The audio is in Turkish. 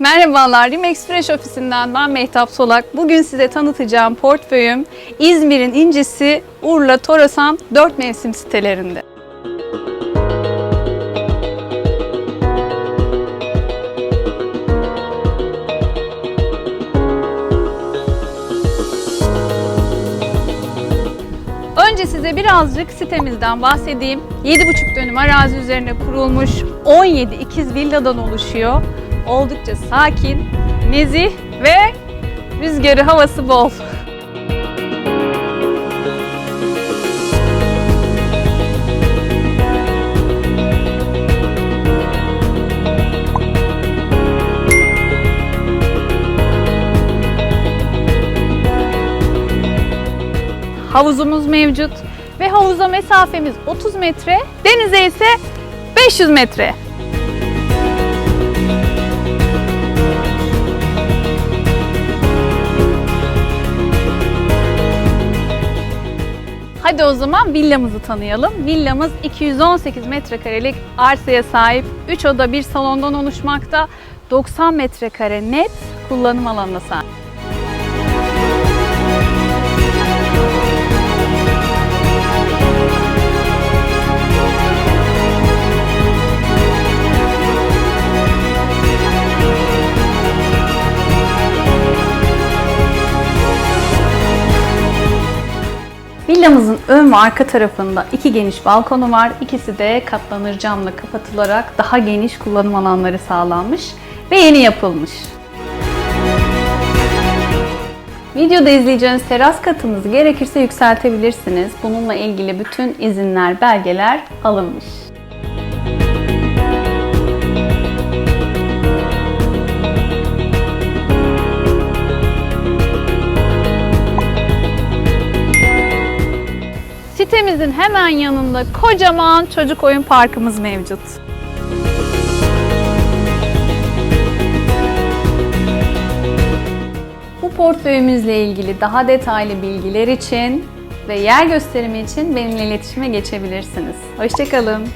Merhabalar, Rimex Fresh ofisinden ben Mehtap Solak. Bugün size tanıtacağım portföyüm İzmir'in incisi Urla Torasan 4 mevsim sitelerinde. Önce size birazcık sitemizden bahsedeyim. 7,5 dönüm arazi üzerine kurulmuş 17 ikiz villadan oluşuyor. Oldukça sakin, nezih ve rüzgarı havası bol. Havuzumuz mevcut ve havuza mesafemiz 30 metre, denize ise 500 metre. Hadi o zaman villamızı tanıyalım. Villamız 218 metrekarelik arsaya sahip 3 oda 1 salondan oluşmakta. 90 metrekare net kullanım alanına sahip. Villamızın ön ve arka tarafında iki geniş balkonu var. İkisi de katlanır camla kapatılarak daha geniş kullanım alanları sağlanmış ve yeni yapılmış. Videoda izleyeceğiniz teras katınızı gerekirse yükseltebilirsiniz. Bununla ilgili bütün izinler, belgeler alınmış. Sitemizin hemen yanında kocaman çocuk oyun parkımız mevcut. Bu portföyümüzle ilgili daha detaylı bilgiler için ve yer gösterimi için benimle iletişime geçebilirsiniz. Hoşçakalın.